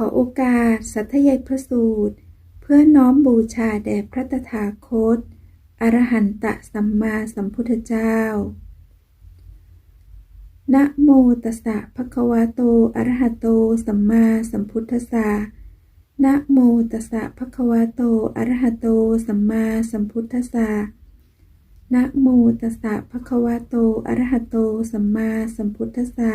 ขอโอกาสสัทยายพระสูตร เพื่อน้อมบูชาแด่พระตถาคต อรหันตสัมมาสัมพุทธเจ้า นะโมตัสสะภะคะวะโต อะระหะโต สัมมาสัมพุทธัสสะนะโมตัสสะภะคะวะโต อะระหะโต สัมมาสัมพุทธัสสะนะโมตัสสะภะคะวะโต อะระหะโต สัมมาสัมพุทธัสสะ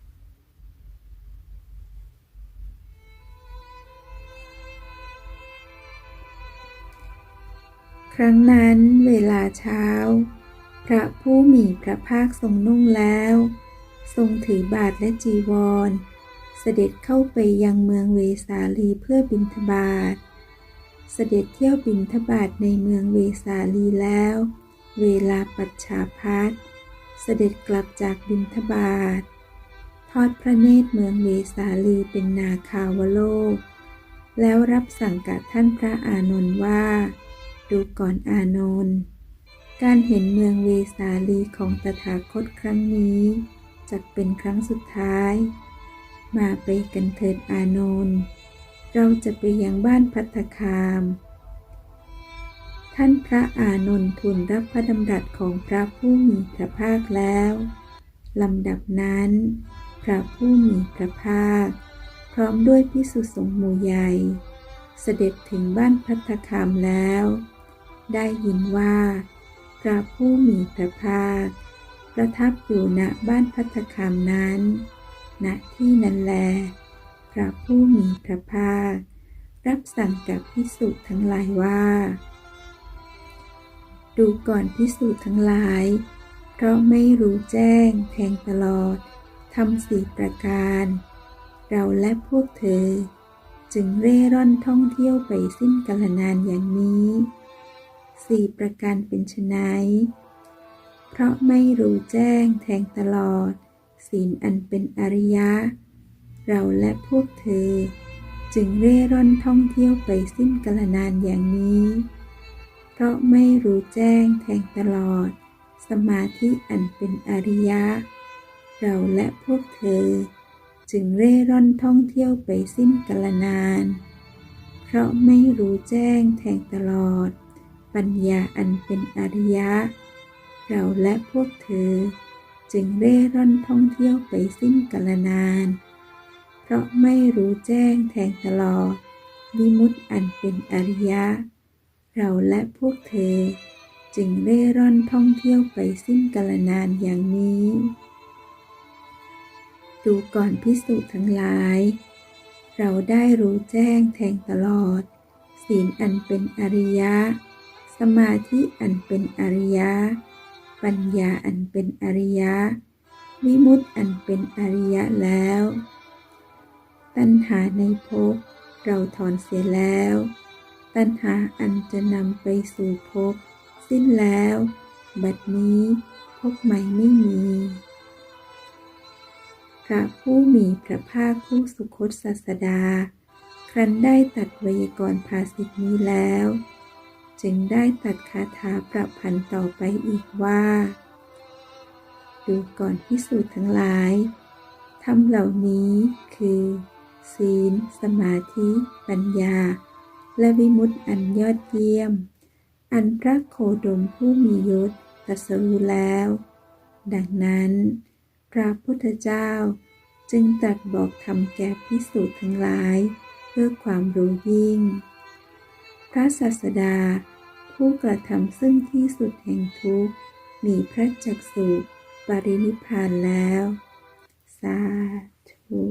ครั้งนั้นเวลาเช้า พระผู้มีพระภาคทรงนุ่งแล้ว ทรงถือบาทและจีวร เสด็จเข้าไปยังเมืองเวสาลีเพื่อบิณฑบาต เสด็จเที่ยวบิณฑบาตในเมืองเวสาลีแล้ว เวลาปัจฉาพัทเสด็จกลับจากบิณฑบาตทอดพระเนตรเมืองเวสาลีเป็นนาคาวโลก แล้วรับสั่งกับท่านพระอานนท์ว่า ดูก่อนอานนท์การเห็นเมืองเวสาลีของตถาคตครั้งนี้จะเป็นครั้งสุดท้าย มาไปกันเถิดอานนท์เราจะไปยังบ้านพัตคาม ท่านพระอานนท์ทูลรับพระดำรัสของพระผู้มีพระภาคแล้วลำดับนั้น พระผู้มีพระภาค พร้อมด้วยพิสุสงฆ์หมู่ใหญ่ เสด็จถึงบ้านพัตตคามแล้ว ได้ยินว่า พระผู้มีพระภาค ประทับอยู่ณบ้านพัตคามนั้น ณที่นั้นแล พระผู้มีพระภาค รับสั่งกับพิสุทั้งหลายว่า ดูก่อนพิสูจน์ทั้งหลาย เพราะไม่รู้แจ้งแทงตลอดทำสี่ประการ เราและพวกเธอ จึงเร่ร่อนท่องเที่ยวไปสิ้นกาลนานอย่างนี้ สี่ประการเป็นไฉนเพราะไม่รู้แจ้งแทงตลอด ศีลอันเป็นอริยะ เราและพวกเธอ จึงเร่ร่อนท่องเที่ยวไปสิ้นกาลนานอย่างนี้ เพราะไม่รู้แจ้งแทงตลอด สมาธิอันเป็นอริยะ เราและพวกเธอ จึงเร่ร่อนท่องเที่ยวไปสิ้นกาลนาน เพราะไม่รู้แจ้งแทงตลอด ปัญญาอันเป็นอริยะ เราและพวกเธอ จึงเร่ร่อนท่องเที่ยวไปสิ้นกาลนาน เพราะไม่รู้แจ้งแทงตลอดวิมุตติอันเป็นอริยะ เราและพวกเธอ จึงเร่ร่อนท่องเที่ยวไปสิ้นกาลนานอย่างนี้ ดูก่อนพิสูจน์ทั้งหลาย เราได้รู้แจ้งแทงตลอด ศีลอันเป็นอริยะ สมาธิอันเป็นอริยะ ปัญญาอันเป็นอริยะ วิมุตติอันเป็นอริยะแล้ว ตัณหาในภพเราถอนเสียแล้ว ตัณหาอันจะนำไปสู่ภพสิ้นแล้ว บัดนี้ภพใหม่ไม่มีพระผู้มีพระภาคผู้สุคตศาสดา ครั้นได้ตัดไวยากรณ์ภาสิทธินี้แล้ว จึงได้ตัดคาถาประพันธ์ต่อไปอีกว่า ดูก่อนพิสูจน์ทั้งหลายทำเหล่านี้คือ ศีล สมาธิ ปัญญา และวิมุตติอันยอดเยี่ยม อันพระโคดมผู้มียศตรัสรู้แล้ว ดังนั้น พระพุทธเจ้าจึงตรัสบอกธรรมแก่พิสูจน์ทั้งหลาย เพื่อความรู้ยิ่ง พระศาสดา ผู้กระทำซึ่งที่สุดแห่งทุกข์มีพระจักสุปรินิพานแล้ว สาธุ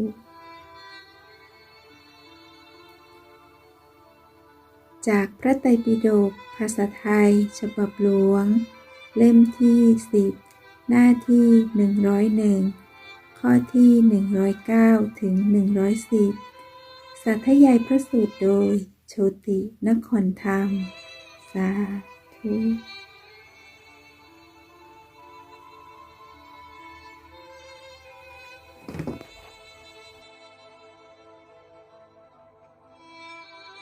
จากพระไตรปิฎกภาษาไทย ฉบับหลวง เล่มที่ 10 หน้าที่ 101 ข้อที่ 109 ถึง 110 สัทยายพระสูตรโดย โชตินครธรรม สาธุ